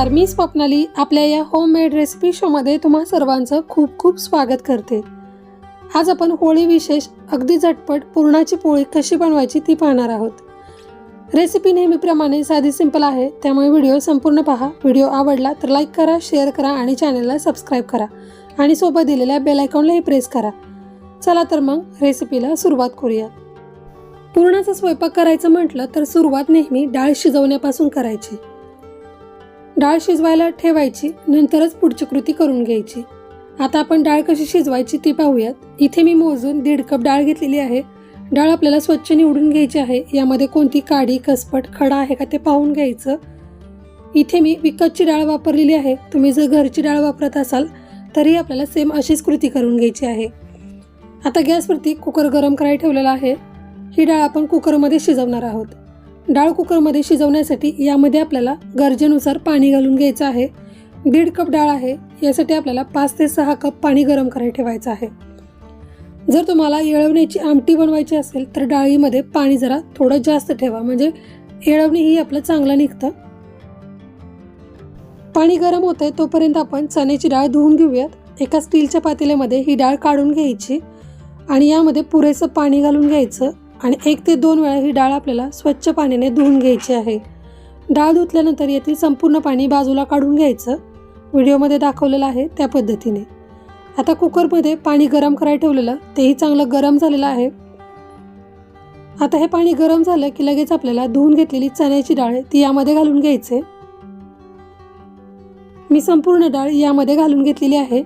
नमस्कार मी स्वप्नाली. आपल्या या होममेड रेसिपी शोमध्ये तुम्हा सर्वांचं खूप खूप स्वागत करते. आज आपण होळी विशेष अगदी झटपट पुरणाची पोळी कशी बनवायची ती पाहणार आहोत. रेसिपी नेहमीप्रमाणे साधी सिंपल आहे त्यामुळे व्हिडिओ संपूर्ण पहा. व्हिडिओ आवडला तर लाईक करा शेअर करा आणि चॅनलला सबस्क्राईब करा. आणि सोबत दिलेल्या बेलायकॉनलाही प्रेस करा. चला तर मग रेसिपीला सुरुवात करूया. पुरणाचा स्वयंपाक करायचं म्हटलं तर सुरुवात नेहमी डाळ शिजवण्यापासून करायची. डाळ शिजवायला ठेवायची नंतरच पुढची कृती करून घ्यायची. आता आपण डाळ कशी शिजवायची ती पाहूयात. इथे मी मोजून दीड कप डाळ घेतलेली आहे. डाळ आपल्याला स्वच्छ निवडून घ्यायची आहे. यामध्ये कोणती काडी कसपट खडा आहे का ते पाहून घ्यायचं. इथे मी विकतची डाळ वापरलेली आहे. तुम्ही जर घरची डाळ वापरत असाल तरी आपल्याला सेम अशीच कृती करून घ्यायची आहे. आता गॅसवरती कुकर गरम करायला ठेवलेला आहे. ही डाळ आपण कुकरमध्ये शिजवणार आहोत. डाळ कुकरमध्ये शिजवण्यासाठी यामध्ये आपल्याला गरजेनुसार पाणी घालून घ्यायचं आहे. दीड कप डाळ आहे. यासाठी आपल्याला पाच ते सहा कप पाणी गरम करायला ठेवायचं आहे. जर तुम्हाला येळवण्याची आमटी बनवायची असेल तर डाळीमध्ये पाणी जरा थोडं जास्त ठेवा. म्हणजे येळवणी ही आपलं चांगलं निघतं. पाणी गरम होत आहे तोपर्यंत आपण चण्याची डाळ धुवून घेऊयात. एका स्टीलच्या पातेल्यामध्ये ही डाळ काढून घ्यायची आणि यामध्ये पुरेसं पाणी घालून घ्यायचं. आणि एक ते दोन वेळा ही डाळ आपल्याला स्वच्छ पाण्याने धुवून घ्यायची आहे. डाळ धुतल्यानंतर येथील संपूर्ण पाणी बाजूला काढून घ्यायचं. व्हिडिओमध्ये दाखवलेलं आहे त्या पद्धतीने. आता कुकरमध्ये पाणी गरम करायला ठेवलेलं तेही चांगलं गरम झालेलं आहे. आता हे पाणी गरम झालं की लगेच आपल्याला धुवून घेतलेली चण्याची डाळ आहे ती यामध्ये घालून घ्यायचे. मी संपूर्ण डाळ यामध्ये घालून घेतलेली आहे.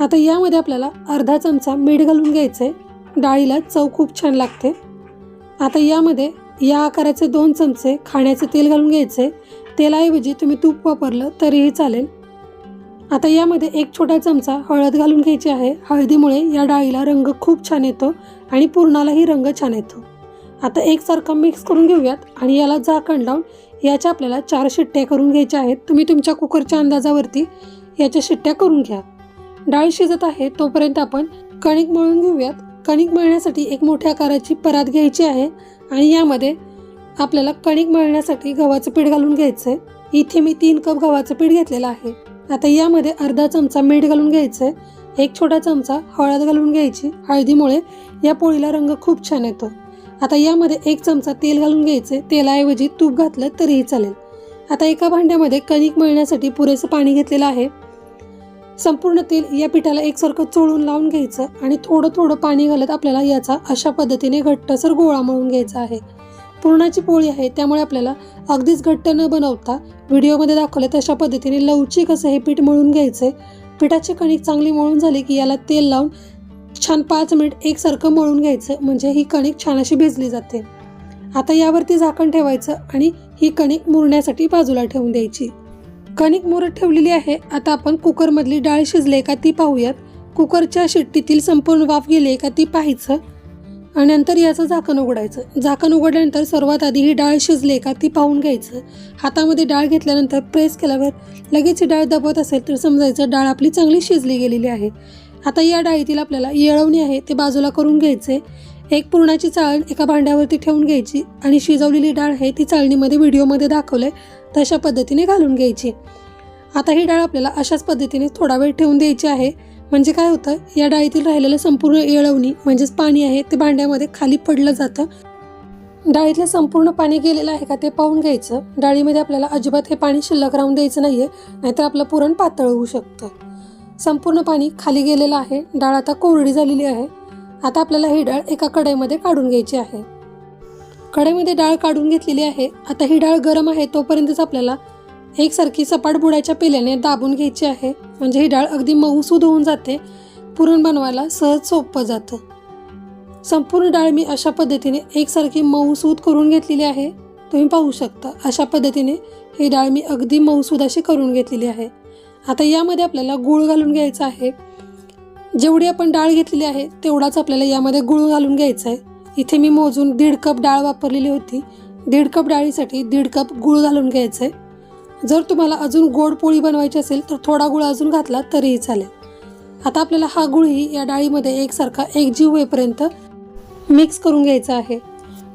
आता यामध्ये आपल्याला अर्धा चमचा मीठ घालून घ्यायचे डाळीला चव खूप छान लागते. आता यामध्ये या आकाराचे दोन चमचे खाण्याचे तेल घालून घ्यायचे. तेलाऐवजी तुम्ही तूप वापरलं तरीही चालेल. आता यामध्ये एक छोटा चमचा हळद घालून घ्यायची आहे. हळदीमुळे या डाळीला रंग खूप छान येतो आणि पूर्णालाही रंग छान येतो. आता एकसारखं मिक्स करून घेऊयात आणि याला झाकण लावून याच्या आपल्याला चार शिट्ट्या करून घ्यायच्या आहेत. तुम्ही तुमच्या कुकरच्या अंदाजावरती याच्या शिट्ट्या करून घ्या. डाळ शिजत आहे तोपर्यंत आपण कणिक मळून घेऊयात. कणिक मळण्यासाठी एक मोठ्या आकाराची परात घ्यायची आहे आणि यामध्ये आपल्याला कणिक मळण्यासाठी गव्हाचं पीठ घालून घ्यायचं आहे इथे मी तीन कप गव्हाचं पीठ घेतलेलं आहे. आता यामध्ये अर्धा चमचा मीठ घालून घ्यायचं आहे एक छोटा चमचा हळद घालून घ्यायची. हळदीमुळे या पोळीला रंग खूप छान येतो. आता यामध्ये एक चमचा तेल घालून घ्यायचे तेलाऐवजी तूप घातलं तरीही चालेल. आता एका भांड्यामध्ये कणिक मळण्यासाठी पुरेसं पाणी घेतलेलं आहे. संपूर्ण तेल या पिठाला एकसारखं चोळून लावून घ्यायचं आणि थोडं थोडं पाणी घालत आपल्याला याचा अशा पद्धतीने घट्टसर गोळा मळून घ्यायचा आहे. पुरणाची पोळी आहे त्यामुळे आपल्याला अगदीच घट्ट न बनवता व्हिडिओमध्ये दाखवले तशा पद्धतीने लवचिक असं हे पीठ मळून घ्यायचे पिठाची कणिक चांगली मळून झाली की याला तेल लावून छान पाच मिनिट एकसारखं मळून घ्यायचं म्हणजे ही कणिक छान अशी भिजली जाते. आता यावरती झाकण ठेवायचं आणि ही कणिक मुरण्यासाठी बाजूला ठेवून द्यायची. कणिक मुरत ठेवलेली आहे. आता आपण कुकरमधली डाळ शिजले का ती पाहूयात. कुकरच्या शिट्टीतील संपूर्ण वाफ गेली का ती पाहायचं आणि नंतर याचं झाकण उघडायचं. झाकण उघडल्यानंतर सर्वात आधी ही डाळ शिजले का ती पाहून घ्यायचं. हातामध्ये डाळ घेतल्यानंतर प्रेस केल्यावर लगेच डाळ दबत असेल तर समजायचं डाळ आपली चांगली शिजली गेलेली आहे. आता या डाळीतील आपल्याला येळवणी आहे ते बाजूला करून घ्यायचे. एक पुरणाची चाळण एका भांड्यावरती ठेवून घ्यायची आणि शिजवलेली डाळ आहे ती चाळणीमध्ये व्हिडिओमध्ये दाखवलंय तशा पद्धतीने घालून घ्यायची. आता ही डाळ आपल्याला अशाच पद्धतीने थोडा वेळ ठेवून द्यायची आहे. म्हणजे काय होतं? या डाळीतील राहिलेलं संपूर्ण येळवणी म्हणजेच पाणी आहे ते भांड्यामध्ये खाली पडलं जातं. डाळीतलं संपूर्ण पाणी गेलेलं आहे का ते पाहून घ्यायचं. डाळीमध्ये आपल्याला अजिबात हे पाणी शिल्लक राहून द्यायचं नाही आहे नाहीतर आपलं पुरण पातळ होऊ शकतं. संपूर्ण पाणी खाली गेलेलं आहे. डाळ आता कोरडी झालेली आहे. आता आपल्याला ही डाळ एका कढईमध्ये काढून घ्यायची आहे. कढईमध्ये डाळ काढून घेतलेली आहे. आता ही डाळ गरम आहे तोपर्यंतच आपल्याला एकसारखी सपाट बुडाच्या पेल्याने दाबून घ्यायची आहे. म्हणजे ही डाळ अगदी मऊसूद होऊन जाते. पुरण बनवायला सहज सोपं जातं. संपूर्ण डाळ मी अशा पद्धतीने एकसारखी मऊसूद करून घेतलेली आहे. तुम्ही पाहू शकता अशा पद्धतीने ही डाळ मी अगदी मऊसूद अशी करून घेतलेली आहे. आता यामध्ये आपल्याला गूळ घालून घ्यायचा आहे. जेवढी आपण डाळ घेतलेली आहे तेवढाच आपल्याला यामध्ये गुळ घालून घ्यायचा आहे इथे मी मोजून दीड कप डाळ वापरलेली होती. दीड कप डाळीसाठी दीड कप गूळ घालून घ्यायचं आहे जर तुम्हाला अजून गोड पोळी बनवायची असेल तर थोडा गुळ अजून घातला तरीही चालेल. आता आपल्याला हा गुळही या डाळीमध्ये एकसारखा एकजीव होईपर्यंत मिक्स करून घ्यायचा आहे.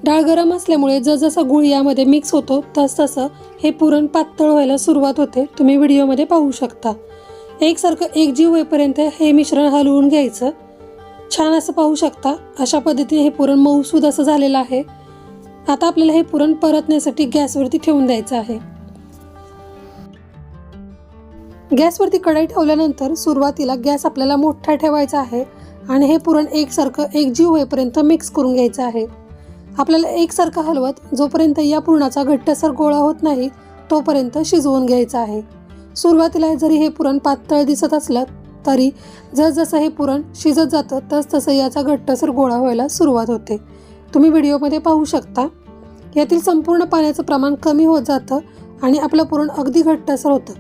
डाळ गरम असल्यामुळे जसजसा गुळ यामध्ये मिक्स होतो तसतसं हे पुरण पातळ व्हायला सुरुवात होते. तुम्ही व्हिडिओमध्ये पाहू शकता. एकसारखं एकजीव होईपर्यंत हे मिश्रण हलवून घ्यायचं. छान असं पाहू शकता अशा पद्धतीने हे पुरण मऊसूद असं झालेलं आहे. आता आपल्याला हे पुरण परतण्यासाठी गॅसवरती ठेवून द्यायचं आहे. गॅसवरती कढाई ठेवल्यानंतर सुरुवातीला गॅस आपल्याला मोठा ठेवायचा आहे आणि हे पुरण एकसारखं एकजीव होईपर्यंत मिक्स करून घ्यायचं आहे. आपल्याला एकसारखं हलवत जोपर्यंत या पुरणाचा घट्टसर गोळा होत नाही तोपर्यंत शिजवून घ्यायचा आहे. सुरुवातीला जरी हे पुरण पातळ दिसत असलं तरी जसजसं हे पुरण शिजत जातं तस तसं याचा घट्टसर गोळा व्हायला सुरुवात होते. तुम्ही व्हिडिओमध्ये पाहू शकता. यातील संपूर्ण पाण्याचं प्रमाण कमी होत जातं आणि आपलं पुरण अगदी घट्टसर होतं.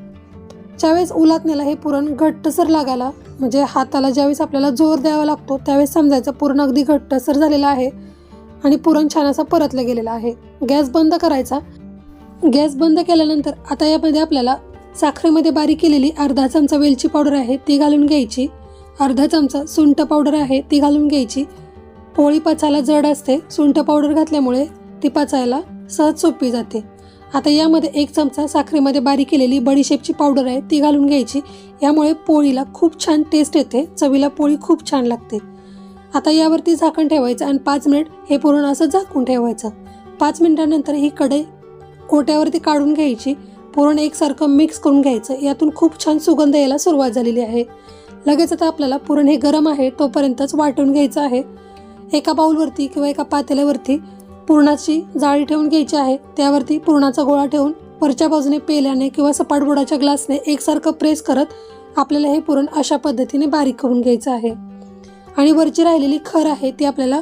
ज्यावेळेस उलातण्याला हे पुरण घट्टसर लागायला म्हणजे हाताला ज्यावेळेस आपल्याला जोर द्यावा लागतो त्यावेळेस समजायचं पुरण अगदी घट्टसर झालेलं आहे आणि पुरण छान असं परतलं गेलेलं आहे. गॅस बंद करायचा. गॅस बंद केल्यानंतर आता यामध्ये आपल्याला साखरेमध्ये बारीक केलेली अर्धा चमचा वेलची पावडर आहे ती घालून घ्यायची. अर्धा चमचा सुंठ पावडर आहे ती घालून घ्यायची. पोळी पचायला जड असते सुंठ पावडर घातल्यामुळे ती पचायला सहज सोपी जाते. आता यामध्ये एक चमचा साखरेमध्ये बारीक केलेली बडीशेपची पावडर आहे ती घालून घ्यायची. यामुळे पोळीला खूप छान टेस्ट येते चवीला पोळी खूप छान लागते. आता यावरती झाकण ठेवायचं आणि पाच मिनिट हे पूर्ण असं झाकून ठेवायचं. पाच मिनिटानंतर ही कढई ओट्यावरती काढून घ्यायची. पुरण एकसारखं मिक्स करून घ्यायचं. यातून खूप छान सुगंध यायला सुरुवात झालेली आहे. लगेच आता आपल्याला पुरण हे गरम आहे तोपर्यंतच वाटून घ्यायचं आहे. एका बाऊलवरती किंवा एका पातेल्यावरती पुरणाची जाळी ठेवून घ्यायची आहे. त्यावरती पुरणाचा गोळा ठेवून वरच्या बाजूने पेल्याने किंवा सपाट गोडाच्या ग्लासने एकसारखं प्रेस करत आपल्याला हे पुरण अशा पद्धतीने बारीक करून घ्यायचं आहे. आणि वरची राहिलेली खर आहे ती आपल्याला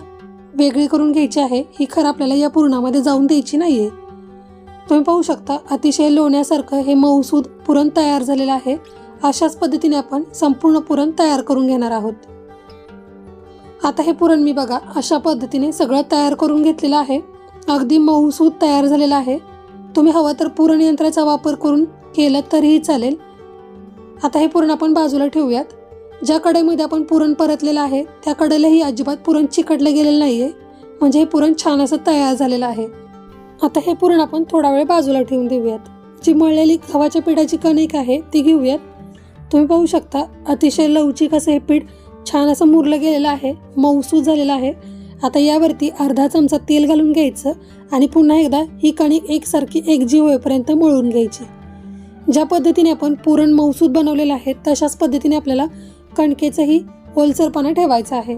वेगळी करून घ्यायची आहे. ही खर आपल्याला या पुरणामध्ये जाऊन द्यायची नाही आहे तुम्ही पाहू शकता अतिशय लोण्यासारखं हे मऊसूद पुरण तयार झालेलं आहे. अशाच पद्धतीने आपण संपूर्ण पुरण तयार करून घेणार आहोत. आता हे पुरण मी बघा अशा पद्धतीने सगळं तयार करून घेतलेलं आहे. अगदी मऊसूद तयार झालेलं आहे. तुम्ही हवं तर पुरण यंत्राचा वापर करून केलं तरीही चालेल. आता हे पुरण आपण बाजूला ठेवूयात. ज्या कढईमध्ये आपण पुरण परतलेलं आहे त्या कडेलाही अजिबात पुरण चिकटलं गेलेलं नाही आहे म्हणजे हे पुरण छान असं तयार झालेलं आहे. आता हे पुरण आपण थोडा वेळ बाजूला ठेवून देऊयात. जी मळलेली गव्हाच्या पिठाची कणिक आहे ती घेऊयात. तुम्ही पाहू शकता अतिशय लवचिक असं हे पीठ छान असं मुरलं गेलेलं आहे मऊसूद झालेलं आहे. आता यावरती अर्धा चमचा तेल घालून घ्यायचं आणि पुन्हा एकदा ही कणिक एकसारखी एकजीव होईपर्यंत मळून घ्यायची. ज्या पद्धतीने आपण पुरण मऊसूद बनवलेलं आहे तशाच पद्धतीने आपल्याला कणकेचंही ओलसरपणा ठेवायचं आहे.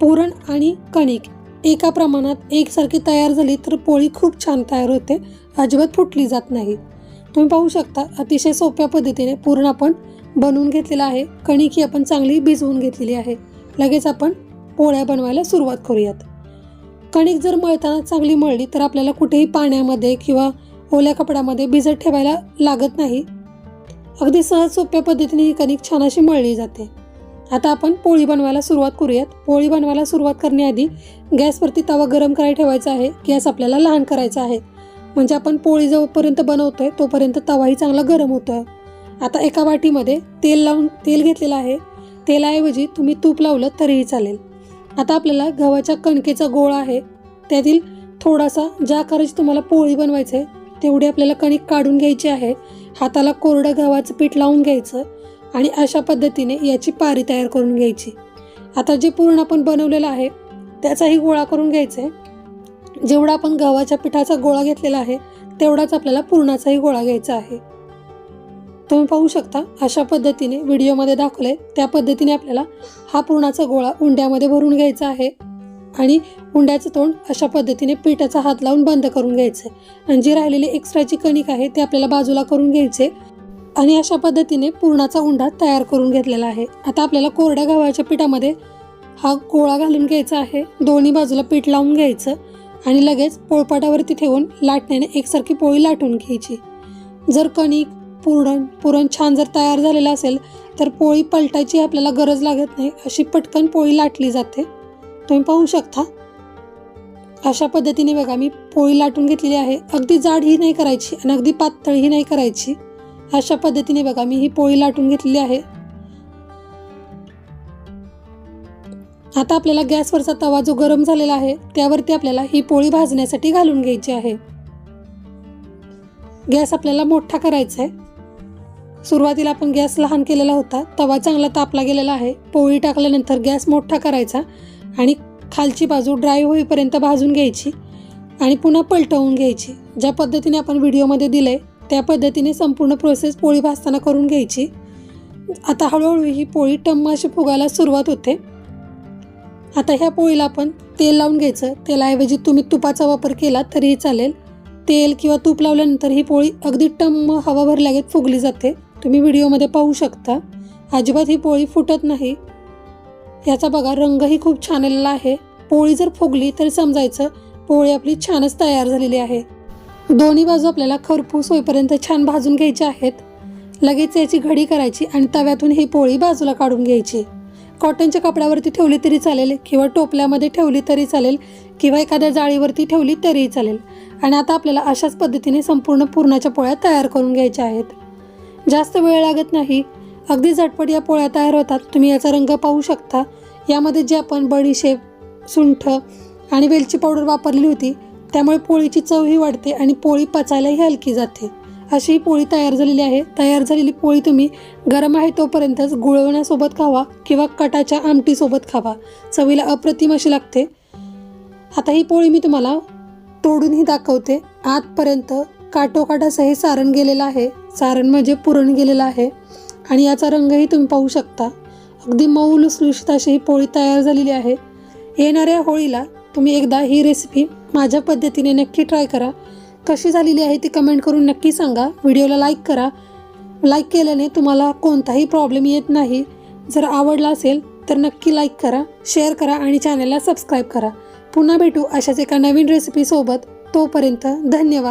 पुरण आणि कणिक एका प्रमाणात एकसारखी तयार झाली तर पोळी खूप छान तयार होते. अजिबात फुटली जात नाही. तुम्ही पाहू शकता अतिशय सोप्या पद्धतीने पूर्ण आपण बनवून घेतलेलं आहे. कणिक ही आपण चांगली भिजवून घेतलेली आहे. लगेच आपण पोळ्या बनवायला सुरुवात करूयात. कणिक जर मळताना चांगली मळली तर आपल्याला कुठेही पाण्यामध्ये किंवा ओल्या कपड्यामध्ये भिजत ठेवायला लागत नाही. अगदी सहज सोप्या पद्धतीने ही कणिक छान अशी मळली जाते. आता आपण पोळी बनवायला सुरुवात करूयात. पोळी बनवायला सुरुवात करण्याआधी गॅसवरती तवा गरम करायला ठेवायचा आहे. गॅस आपल्याला लहान करायचा आहे. म्हणजे आपण पोळी जोपर्यंत बनवतो आहे तोपर्यंत तवाही चांगला गरम होतं आता एका वाटीमध्ये तेल लावून तेल घेतलेलं आहे. तेलाऐवजी तुम्ही तूप लावलं तरीही चालेल. आता आपल्याला गव्हाच्या कणकेचा गोळा आहे. त्यातील थोडासा ज्या आकाराची तुम्हाला पोळी बनवायची आहे तेवढी आपल्याला कणिक काढून घ्यायची आहे. हाताला कोरडं गव्हाचं पीठ लावून घ्यायचं. आणि अशा पद्धतीने याची पारी तयार करून घ्यायची. आता जे पूर्ण आपण बनवलेलं आहे त्याचाही गोळा करून घ्यायचा आहे जेवढा आपण गव्हाच्या पिठाचा गोळा घेतलेला आहे तेवढाच आपल्याला पुरणाचाही गोळा घ्यायचा आहे. तुम्ही पाहू शकता अशा पद्धतीने व्हिडिओमध्ये दाखवले त्या पद्धतीने आपल्याला हा पुरणाचा गोळा उंड्यामध्ये भरून घ्यायचा आहे. आणि उंड्याचं तोंड अशा पद्धतीने पिठाचा हात लावून बंद करून घ्यायचं आहे आणि जी राहिलेली एक्स्ट्राची कणिक आहे ती आपल्याला बाजूला करून घ्यायचे आणि अशा पद्धतीने पुरणाचा उंडा तयार करून घेतलेला आहे. आता आपल्याला कोरड्या गव्हाच्या पिठामध्ये हा गोळा घालून घ्यायचा आहे. दोन्ही बाजूला पीठ लावून घ्यायचं आणि लगेच पोळपाटावरती ठेवून लाटण्याने एकसारखी पोळी लाटून घ्यायची. जर कणिक पुरण पुरण छान जर तयार झालेलं असेल तर पोळी पलटायची आपल्याला गरज लागत नाही अशी पटकन पोळी लाटली जाते. तुम्ही पाहू शकता. अशा पद्धतीने बघा मी पोळी लाटून घेतलेली आहे. अगदी जाडही नाही करायची आणि अगदी पातळही नाही करायची. अशा पद्धतीने बघा मी ही पोळी लाटून घेतलेली आहे. आता आपल्याला गॅसवरचा तवा जो गरम झालेला आहे त्यावरती आपल्याला ही पोळी भाजण्यासाठी घालून घ्यायची आहे. गॅस आपल्याला मोठा करायचा आहे. सुरुवातीला आपण गॅस लहान केलेला होता तवा चांगला तापला गेलेला आहे. पोळी टाकल्यानंतर गॅस मोठा करायचा आणि खालची बाजू ड्राय होईपर्यंत भाजून घ्यायची आणि पुन्हा पलटवून घ्यायची. ज्या पद्धतीने आपण व्हिडिओमध्ये दिलं आहे त्या पद्धतीने संपूर्ण प्रोसेस पोळी भाजताना करून घ्यायची. आता हळूहळू ही पोळी टम्म अशी फुगायला सुरुवात होते. आता ह्या पोळीला आपण तेल लावून घ्यायचं. तेलाऐवजी तुम्ही तुपाचा वापर केला तरीही चालेल. तेल किंवा तूप लावल्यानंतर ही पोळी अगदी टम्म हवा भरल्यागेत फुगली जाते. तुम्ही व्हिडिओमध्ये पाहू शकता. अजिबात ही पोळी फुटत नाही. याचा बघा रंगही खूप छान आलेला आहे. पोळी जर फुगली तर समजायचं पोळी आपली छानच तयार झालेली आहे. दोन्ही बाजू आपल्याला खरपूस होईपर्यंत छान भाजून घ्यायचे आहेत. लगेच याची घडी करायची आणि तव्यातून ही पोळी बाजूला काढून घ्यायची. कॉटनच्या कपड्यावरती ठेवली तरी चालेल किंवा टोपल्यामध्ये ठेवली तरी चालेल किंवा एखाद्या जाळीवरती ठेवली तरीही चालेल. आणि आता आपल्याला अशाच पद्धतीने संपूर्ण पुरणाच्या पोळ्या तयार करून घ्यायच्या आहेत. जास्त वेळ लागत नाही. अगदी झटपट या पोळ्या तयार होतात. तुम्ही याचा रंग पाहू शकता. यामध्ये जे आपण बडीशेप सुंठ आणि वेलची पावडर वापरली होती त्यामुळे पोळीची चवही वाढते आणि पोळी पचायलाही हलकी जाते. अशी ही पोळी तयार झालेली आहे. तयार झालेली पोळी तुम्ही गरम आहे तोपर्यंतच गुळवण्यासोबत खावा किंवा कटाच्या आमटीसोबत खावा. चवीला अप्रतिम अशी लागते. आता ही पोळी मी तुम्हाला तोडूनही दाखवते. आतपर्यंत काटोकाट असं हे सारण गेलेलं आहे. सारण म्हणजे पुरण गेलेलं आहे. आणि याचा रंगही तुम्ही पाहू शकता. अगदी मऊ लुसलुशीत अशी ही पोळी तयार झालेली आहे. येणाऱ्या होळीला तुम्ही एकदा ही रेसिपी माझ्या पद्धतीने नक्की ट्राय करा. कशी झालेली आहे ती कमेंट करून नक्की सांगा. व्हिडिओला लाईक करा. लाईक केल्याने तुम्हाला कोणताही प्रॉब्लेम येत नाही. जर आवडला असेल तर नक्की लाईक करा शेअर करा आणि चॅनलला सबस्क्राईब करा. पुन्हा भेटू अशाच एका नवीन रेसिपीसोबत तोपर्यंत धन्यवाद.